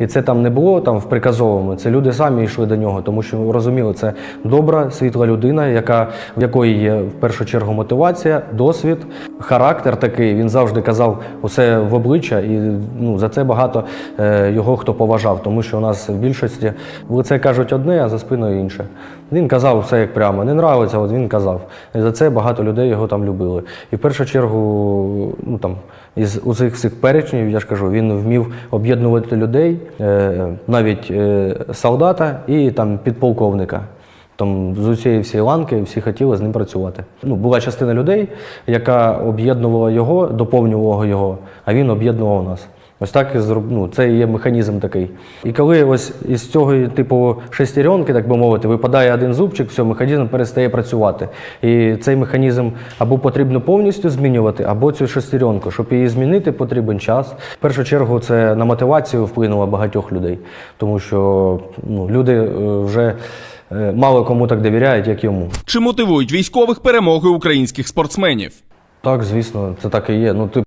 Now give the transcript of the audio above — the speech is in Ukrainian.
І це там не було там в приказовому. Це люди самі йшли до нього, тому що розуміли, це добра, світла людина, яка в якої є в першу чергу мотивація, досвід, характер такий. Він завжди казав усе в обличчя, і ну за це багато е, його хто поважав, тому що у нас в більшості в лице кажуть одне, а за спиною інше. Він казав все як прямо. Не нравиться, от він казав. І за це багато людей його там любили. І в першу чергу, ну там із усіх всіх перечнів, я ж кажу, він вмів об'єднувати людей, навіть е, солдата і там підполковника. Там з усієї всієї ланки всі хотіли з ним працювати. Ну, була частина людей, яка об'єднувала його, доповнювала його, а він об'єднував нас. Ось так і ну, це є механізм такий. І коли ось із цього, типу, шестеренки, так би мовити, випадає один зубчик, все, механізм перестає працювати. І цей механізм або потрібно повністю змінювати, або цю шестеренку. Щоб її змінити, потрібен час. В першу чергу це на мотивацію вплинуло багатьох людей, тому що ну, люди е, вже е, мало кому так довіряють, як йому. Чи мотивують військових перемоги українських спортсменів? Так, звісно, це так і є. Ну, ти